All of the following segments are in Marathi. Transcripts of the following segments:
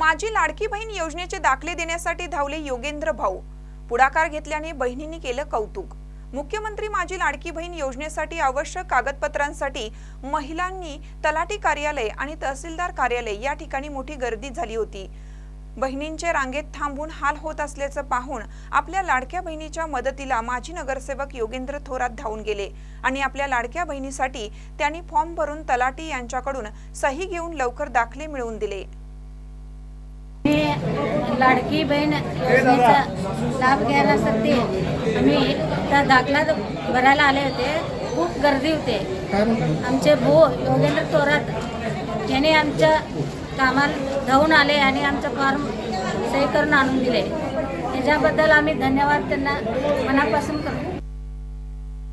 माझी लाडकी बहीण योजनेचे दाखले देण्यासाठी धावले योगेंद्र भाऊ. पुढाकार घेतल्याने बहिणींनी केलं कौतुक. मुख्यमंत्री माझी लाडकी बहीण योजनेसाठी आवश्यक कागदपत्रांसाठी महिलांनी तलाठी कार्यालय आणि तहसीलदार कार्यालय या ठिकाणी मोठी गर्दी झाली होती. बहिणींच्या रांगेत थांबून हाल होत असल्याचं पाहून आपल्या लाडक्या बहिणीच्या मदतीला माजी नगरसेवक योगेंद्र थोरात धावून गेले आणि आपल्या लाडक्या बहिणीसाठी त्यांनी फॉर्म भरून तलाटी यांच्याकडून सही घेऊन लवकर दाखले मिळवून दिले. लाडकी बहीण योजनेचा लाभ घ्यायसाठी आम्ही त्या दाखला भरायला आले होते. खूप गर्दी होते. आमचे भाऊ योगेंद्र थोरात यांनी आमच्या कामाला धावून आले आणि आमचा फॉर्म सही करून आणून दिले. त्याच्याबद्दल आम्ही धन्यवाद त्यांना मनापासून करतो.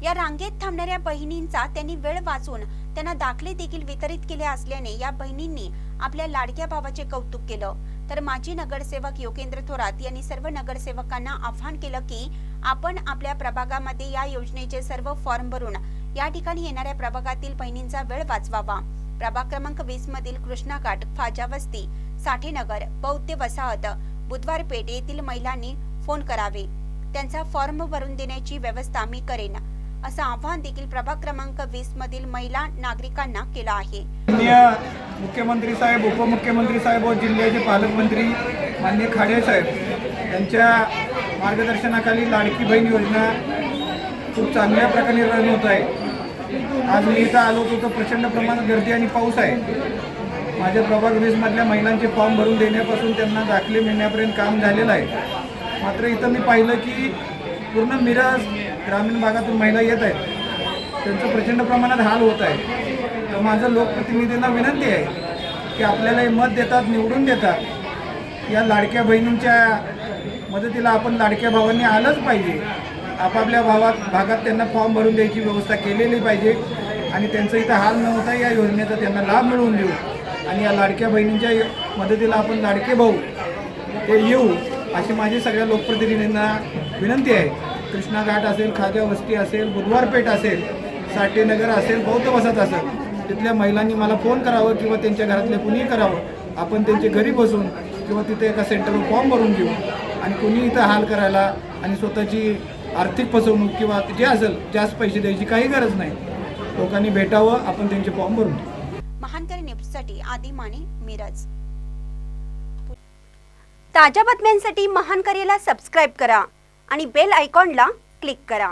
या रांगेत थांबणाऱ्या बहिणींचा त्यांनी वेळ वाचून त्यांना दाखले देखील वितरित केले असल्याने या बहिणींनी आपल्या लाडक्या भावाचे कौतुक केलं. तर माजी नगरसेवक योगेंद्र थोरात यांनी सर्व नगरसेवकांना आव्हान केलं की आपण आपल्या प्रभागामध्ये या योजनेचे सर्व फॉर्म भरून या ठिकाणी येणाऱ्या प्रभागातील बहिणींचा वेळ वाचवावा. प्रभाग क्रमांक वीस मधील कृष्णा घाट फाजा वस्ती साठेनगर बौद्ध वसाहत बुधवार पेठ येथील महिलांनी फोन करावे. त्यांचा फॉर्म भरून देण्याची व्यवस्था मी करेन असं आव्हान देखील प्रभाग क्रमांक वीस मधील महिला नागरिकांना केलं आहे. मुख्यमंत्री साहेब उपमुख्यमंत्री साहेब व जिल्ह्याचे पालकमंत्री माननीय खाडे साहेब यांच्या मार्गदर्शनाखाली लाडकी बहीण योजना खूप चांगल्या प्रकारे रन होत आहे. आज मी इथं आलो होतो तर प्रचंड प्रमाणात गर्दी आणि पाऊस आहे. माझ्या प्रभाग वीसमधल्या महिलांचे फॉर्म भरून देण्यापासून त्यांना दाखले मिळण्यापर्यंत काम झालेलं आहे. मात्र इथं मी पाहिलं की पूर्ण मिराज ग्रामीण भागातून महिला येत आहेत. त्यांचं प्रचंड प्रमाणात हाल होत आहे. तर माझं लोकप्रतिनिधींना विनंती आहे की आपल्याला हे मत देतात निवडून देतात. या लाडक्या बहिणींच्या मदतीला आपण लाडक्या भावांनी आलंच पाहिजे. आपापल्या भावात भागात त्यांना फॉर्म भरून द्यायची व्यवस्था केलेली पाहिजे आणि त्यांचं इथं हाल न होता या योजनेचा त्यांना लाभ मिळवून देऊ. आणि या लाडक्या बहिणींच्या य- मदतीला आपण लाडके भाऊ ते येऊ अशी माझी सगळ्या लोकप्रतिनिधींना विनंती आहे. कृष्णा घाट असेल खाजा वस्ती असेल बुधवारपेठ असेल साठेनगर असेल बौद्ध वसत असेल तिथल्या महिलांनी मला फोन करावं किंवा त्यांच्या घरातल्या कुणीही करावं आपण त्यांचे घरी बसून किंवा तिथे एका सेंटरवर फॉर्म भरून घेऊ आणि कुणी इथं हाल करायला आणि स्वतःची आर्थिक फसवणूक किंवा जे असेल जास्त पैसे द्यायची काही गरज नाही. लोकांनी भेटावं आपण त्यांचे फॉर्म भरून महानकर न्यूजसाठी आदी माने मिरज. ताज्या बातम्यांसाठी महानकरीला सबस्क्राईब करा आणि बेल आयकॉनला क्लिक करा.